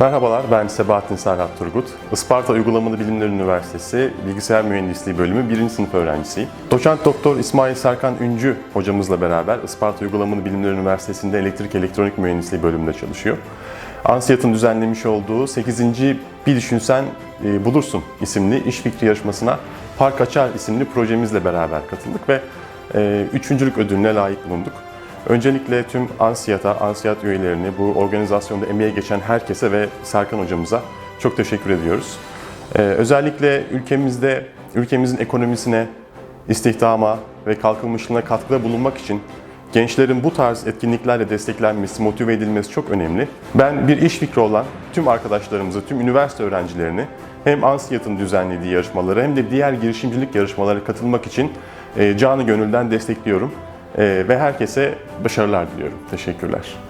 Merhabalar, ben Sebahattin Serhat Turgut. Isparta Uygulamalı Bilimler Üniversitesi Bilgisayar Mühendisliği Bölümü 1. sınıf öğrencisiyim. Doçent Doktor İsmail Serkan Üncü hocamızla beraber Isparta Uygulamalı Bilimler Üniversitesi'nde Elektrik Elektronik Mühendisliği bölümünde çalışıyor. ANSİAD'ın düzenlemiş olduğu 8. Bir Düşünsen e, Bulursun isimli iş fikri yarışmasına Park Açar isimli projemizle beraber katıldık ve e, üçüncülük ödülüne layık bulunduk. Öncelikle tüm ANSİAD'a, ANSİAD üyelerini, bu organizasyonda emeğe geçen herkese ve Serkan hocamıza çok teşekkür ediyoruz. Ee, özellikle ülkemizde, ülkemizin ekonomisine, istihdama ve kalkınmışlığına katkıda bulunmak için gençlerin bu tarz etkinliklerle desteklenmesi, motive edilmesi çok önemli. Ben bir iş fikri olan tüm arkadaşlarımızı, tüm üniversite öğrencilerini hem ANSİAD'ın düzenlediği yarışmalara hem de diğer girişimcilik yarışmalara katılmak için e, canı gönülden destekliyorum. Ee, ve herkese başarılar diliyorum. Teşekkürler.